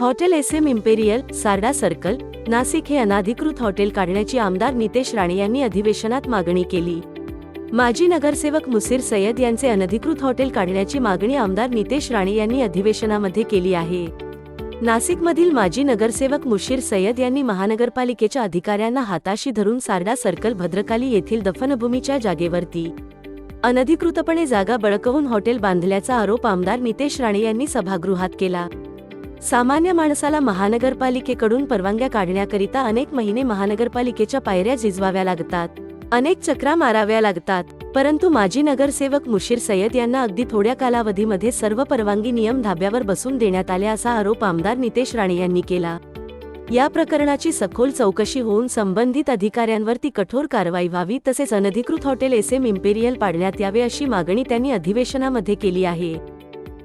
Hotel S M Imperial Sarda circle Nashik हे अनाधिकृत hotel काढण्याची आमदार नितेश राणे यांनी अधिवेशनात मागणी केली. माजी नगरसेवक मुसीर सय्यद यांचे अनधिकृत हॉटेल काढण्याची मागणी आमदार नितेश राणे यांनी अधिवेशनामध्ये केली आहे. नाशिकमधील माजी नगरसेवक मुशीर सय्यद यांनी महानगरपालिकेच्या अधिकाऱ्यांना हाताशी धरून सारडा सर्कल भद्रकाली येथील दफनभूमीच्या जागेवरती अनधिकृतपणे जागा बळकवून हॉटेल बांधल्याचा आरोप आमदार नितेश राणे यांनी सभागृहात केला. सामान्य माणसाला महानगरपालिकेकडून परवानग्या काढण्याकरिता अनेक महिने महानगरपालिकेच्या पायऱ्या झिजवाव्या लागतात अनेक चक्रा माराव्या लागतात परंतु माजी नगरसेवक मुशीर सय्यद यांना अगदी थोड्या कालावधीमध्ये सर्व परवानगी नियम धाब्यावर बसून देण्यात आले असा आरोप आमदार नितेश राणे यांनी केला. या प्रकरणाची सखोल चौकशी होऊन संबंधित अधिकाऱ्यांवर ती कठोर कारवाई व्हावी तसेच अनधिकृत हॉटेल एस एम इम्पेरियल पाडण्यात यावे अशी मागणी त्यांनी अधिवेशनामध्ये केली आहे.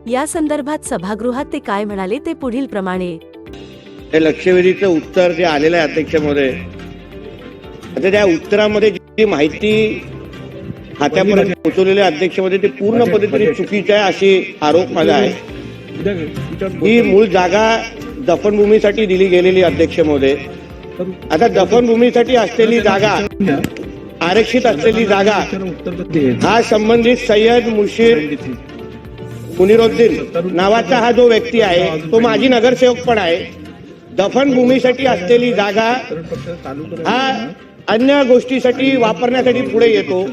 या संदर्भात सभागृहात ते काय म्हणाले ते पुढील प्रमाणे. हे लक्षवेधीचं उत्तर जे आलेलं आहे अध्यक्ष महोदय आता त्या उत्तरामध्ये जी माहिती खात्यापर्यंत पोहोचवलेल्या अध्यक्षमध्ये ते पूर्ण पद्धतीने चुकीचं आहे अशी आरोप माझा आहे. ही मूळ जागा दफनभूमीसाठी दिली गेलेली अध्यक्ष महोदय आता दफनभूमीसाठी असलेली जागा आरक्षित असलेली जागा हा संबंधित सय्यद मुशीर मुनिरुद्दीन नावाचा हा जो व्यक्ती आहे तो माजी नगरसेवक पण आहे. दफनभूमीसाठी असलेली जागा हा अन्य गोष्टीसाठी वापरण्यासाठी पुढे येतो.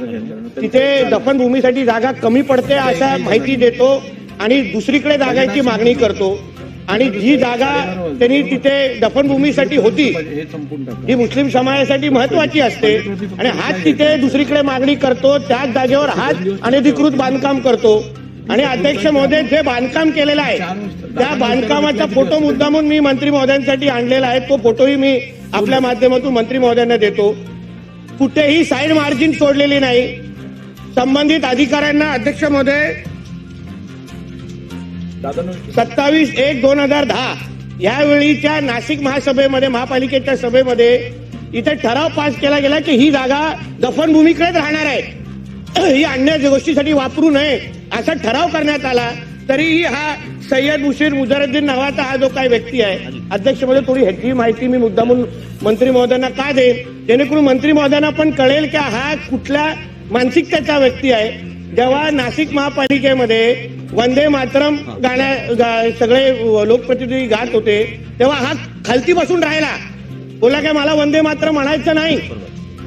तिथे दफनभूमीसाठी जागा कमी पडते अशा माहिती देतो आणि दुसरीकडे जागांची मागणी करतो. आणि जी जागा त्यांनी तिथे दफनभूमीसाठी होती ही मुस्लिम समाजासाठी महत्वाची असते. आणि हाच तिथे दुसरीकडे मागणी करतो त्याच जागेवर हाच अनधिकृत बांधकाम करतो. आणि अध्यक्ष महोदय जे बांधकाम केलेलं आहे त्या बांधकामाचा फोटो मुद्दामून मी मंत्री महोदयांसाठी आणलेला आहे. तो फोटोही मी आपल्या माध्यमातून मंत्री महोदयांना देतो. कुठेही साईड मार्जिन सोडलेली नाही. संबंधित अधिकाऱ्यांना अध्यक्ष महोदय सत्तावीस एक दोन हजार दहा यावेळीच्या नाशिक महासभेमध्ये महापालिकेच्या सभेमध्ये इथे ठराव पास केला गेला की ही जागा दफनभूमीकडेच राहणार आहे. ही अन्याय गोष्टीसाठी वापरू नये असा ठराव करण्यात आला. तरीही हा सय्यद मुशीर मुजरुद्दीन नावाचा हा जो काही व्यक्ती आहे अध्यक्षमध्ये थोडी ह्याची माहिती मी मुद्दामून मंत्री महोदयांना का देईन? जेणेकरून मंत्री महोदयांना पण कळेल की हा कुठल्या मानसिकतेचा व्यक्ती आहे. जेव्हा नाशिक महापालिकेमध्ये वंदे मातरम गाण्या गा- सगळे लोकप्रतिनिधी गात होते तेव्हा हा खालती बसून राहिला. बोला काय मला वंदे मातरम म्हणायचं नाही.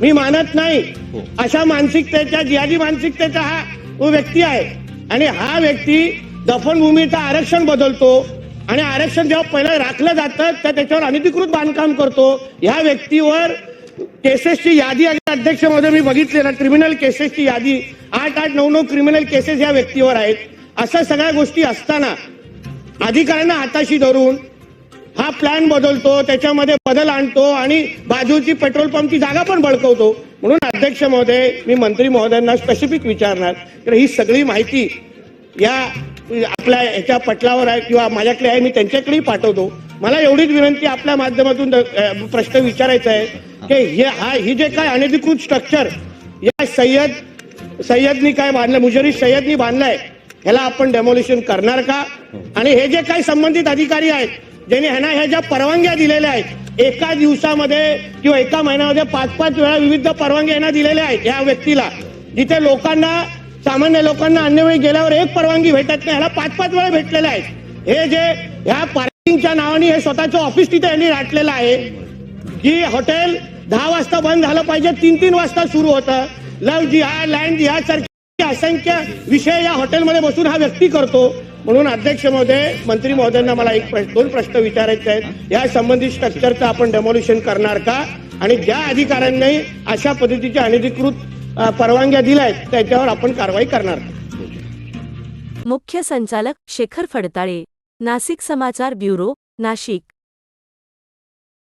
मी मानत नाही. अशा मानसिकतेच्या जियाजी मानसिकतेचा हा तो व्यक्ती आहे. आणि हा व्यक्ती दफनभूमीचं आरक्षण बदलतो. आणि आरक्षण जेव्हा पहिलं राखलं जातं तर त्याच्यावर अनधिकृत बांधकाम करतो. ह्या व्यक्तीवर केसेसची यादी अध्यक्षमध्ये मी बघितलेलं क्रिमिनल केसेसची यादी. आठ आठ नऊ नऊ क्रिमिनल केसेस या व्यक्तीवर आहेत. अशा सगळ्या गोष्टी असताना अधिकाऱ्यांना हाताशी धरून हा प्लॅन बदलतो त्याच्यामध्ये बदल आणतो आणि बाजूची पेट्रोल पंपची जागा पण बळकवतो. म्हणून अध्यक्ष महोदय मी मंत्री महोदयांना स्पेसिफिक विचारणार. तर ही सगळी माहिती या आपल्या याच्या पटलावर आहे किंवा माझ्याकडे आहे मी त्यांच्याकडेही पाठवतो. मला एवढीच विनंती आपल्या माध्यमातून प्रश्न विचारायचा आहे की हे हा ही जे काय अनधिकृत स्ट्रक्चर या सय्यद सय्यदनी काय बांधलं मुजरी सय्यदनी बांधलंय ह्याला आपण डेमोलिशन करणार का? आणि हे जे काही संबंधित अधिकारी आहेत ज्यांनी ह्यांना ह्या ज्या परवानग्या दिलेल्या आहेत एका दिवसामध्ये किंवा एका महिन्यामध्ये पाच पाच वेळा विविध परवानग्या यांना दिलेल्या आहेत या व्यक्तीला. जिथे लोकांना सामान्य लोकांना अन्य वेळी गेल्यावर एक परवानगी भेटत नाही ह्याला पाच पाच वेळा भेटलेल्या आहेत. हे जे ह्या पार्किंगच्या नावाने हे स्वतःचं ऑफिस तिथे यांनी राटलेलं आहे की हॉटेल दहा वाजता बंद झालं पाहिजे तीन तीन वाजता सुरू होतं. लव जिहाद लँड जिहाद सारखे असंख्य विषय या हॉटेलमध्ये बसून हा व्यक्ती करतो. म्हणून अध्यक्ष महोदय मंत्री महोदयांना मला एक प्रश्न- दोन प्रश्न विचारायचे आहेत. या संबंधित स्ट्रक्चरचं आपण डेमोल्युशन करणार का? आणि ज्या अधिकाऱ्यांनी अशा पद्धतीच्या अनधिकृत परवानग्या दिल्या आहेत त्याच्यावर आपण कारवाई करणार. मुख्य संचालक शेखर फडताळे नाशिक समाचार ब्युरो नाशिक.